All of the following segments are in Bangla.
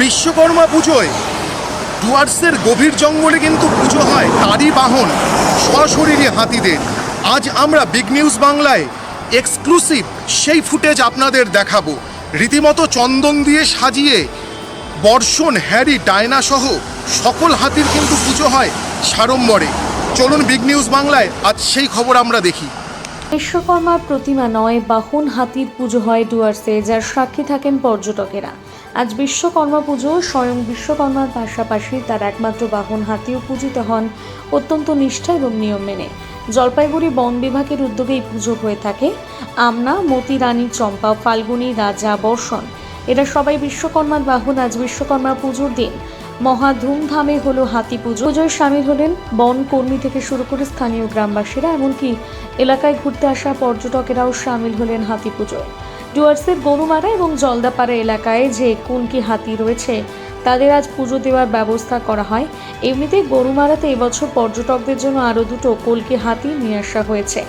বিশ্বকর্মা পুজোয় ডুয়ার্সের গভীর জঙ্গলে কিন্তু পুজো হয় তারই বাহন, সশরীরে হাতিদের। আজ আমরা বিগ নিউজ বাংলায় এক্সক্লুসিভ সেই ফুটেজ আপনাদের দেখাবো। রীতিমতো চন্দন দিয়ে সাজিয়ে বর্ষণ হ্যারি, ডায়না সহ সকল হাতির কিন্তু পুজো হয় সাড়ম্বরে। চলুন বিগ নিউজ বাংলায়, আজ সেই খবর আমরা দেখি। বিশ্বকর্মার প্রতিমা নয়, বাহন হাতির পুজো হয় ডুয়ার্সে, যার সাক্ষী থাকেন পর্যটকেরা। আজ বিশ্বকর্মা পুজো, স্বয়ং বিশ্বকর্মার পাশাপাশি তার একমাত্র বাহন হাতিও পূজিত হন অত্যন্ত নিষ্ঠা এবং নিয়ম মেনে। জলপাইগুড়ি বন বিভাগের উদ্যোগে এই পুজো হয়ে থাকে। আমনা মতি রানী চম্পা, ফাল্গুনী, রাজা, বর্ষণ। এরা সবাই বিশ্বকর্মার বাহন, আজ বিশ্বকর্মা পুজোর দিন। মহা ধুমধামে হলো হাতি পুজো। পুজোয় সামিল হলেন বন কর্মী থেকে শুরু করে স্থানীয় গ্রামবাসীরা, এমনকি এলাকায় ঘুরতে আসা পর্যটকেরাও সামিল হলেন হাতি পুজোয়। ডুয়ার্সের গরুমারা এবং জলদাপাড়া এলাকায় যে কোন কি হাতি রয়েছে, তাদের আজ পুজো দেওয়ার ব্যবস্থা করা হয়। এমনিতেই গরুমারাতে এবছর পর্যটকদের জন্য আরও দুটো কলকি হাতি নিয়ে আসা হয়েছে।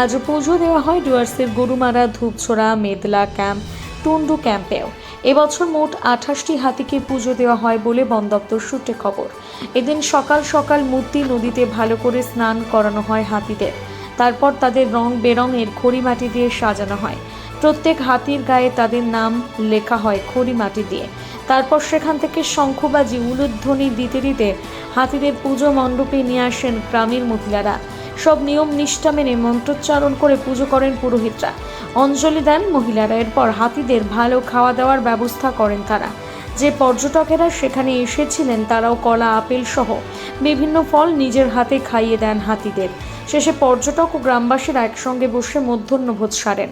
আজ পুজো দেওয়া হয় ডুয়ার্সের গরুমারা ধূপছোড়া, মেদলা ক্যাম্প, টুন্ডু ক্যাম্পেও। এবছর মোট আঠাশটি হাতিকে পুজো দেওয়া হয় বলে বন দপ্তর সূত্রে খবর। এদিন সকাল সকাল মূর্তি নদীতে ভালো করে স্নান করানো হয় হাতিদের। তারপর তাদের রং বেরঙের খড়ি মাটি দিয়ে সাজানো হয়। প্রত্যেক হাতির গায়ে তাদের নাম লেখা হয় খড়ি মাটি দিয়ে। তারপর সেখান থেকে শঙ্খবাজি, উলুধ্বনি দিতে দিতে হাতিদের পুজো মণ্ডপে নিয়ে আসেন গ্রামের মহিলারা। সব নিয়ম নিষ্ঠা মেনে মন্ত্রোচ্চারণ করে পুজো করেন পুরোহিতরা। অঞ্জলি দেন মহিলারা। এরপর হাতিদের ভালো খাওয়া দাওয়ার ব্যবস্থা করেন তারা। যে পর্যটকেরা সেখানে এসেছিলেন, তারাও কলা, আপেল সহ বিভিন্ন ফল নিজের হাতে খাইয়ে দেন হাতিদের। শেষে পর্যটক ও গ্রামবাসীরা একসঙ্গে বসে মধ্যাহ্নভোজ সারেন।